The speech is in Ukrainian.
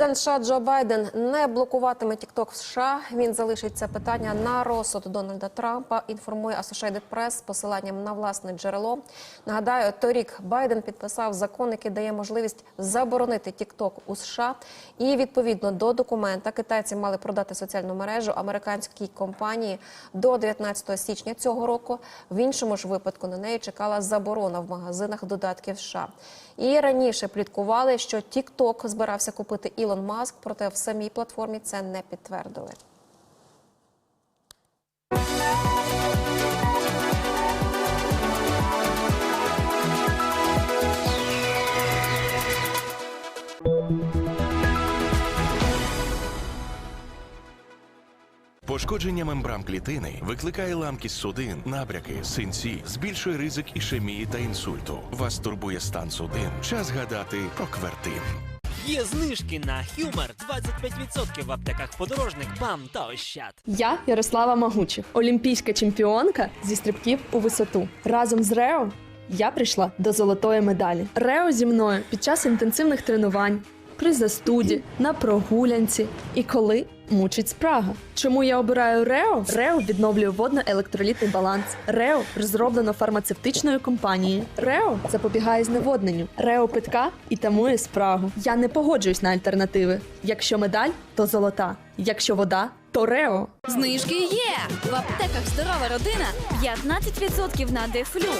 Президент США Джо Байден не блокуватиме TikTok в США. Він залишить це питання на розсуд Дональда Трампа. Інформує Associated Press з посиланням на власне джерело. Нагадаю, торік Байден підписав закон, який дає можливість заборонити TikTok у США. І відповідно до документа китайці мали продати соціальну мережу американській компанії до 19 січня цього року. В іншому ж випадку на неї чекала заборона в магазинах додатків США. І раніше пліткували, що TikTok збирався купити Ілон Маск, проте в самій платформі це не підтвердили. Пошкодження мембран клітини викликає ламкість судин, набряки, синці, збільшує ризик ішемії та інсульту. Вас турбує стан судин. Час гадати про квертин. Є знижки на хюмер 25% в аптеках подорожник, БАМ та Ощад. Я Ярослава Магучих, олімпійська чемпіонка зі стрибків у висоту. Разом з Рео я прийшла до золотої медалі. Рео зі мною під час інтенсивних тренувань, при застуді, на прогулянці і коли мучить спрага. Чому я обираю Рео? Рео відновлює водно-електролітний баланс. Рео розроблено фармацевтичною компанією. Рео запобігає зневодненню. Рео питка і тамує спрагу. Я не погоджуюсь на альтернативи. Якщо медаль, то золота. Якщо вода, то Рео. Знижки є! В аптеках здорова родина 15% на дефлю.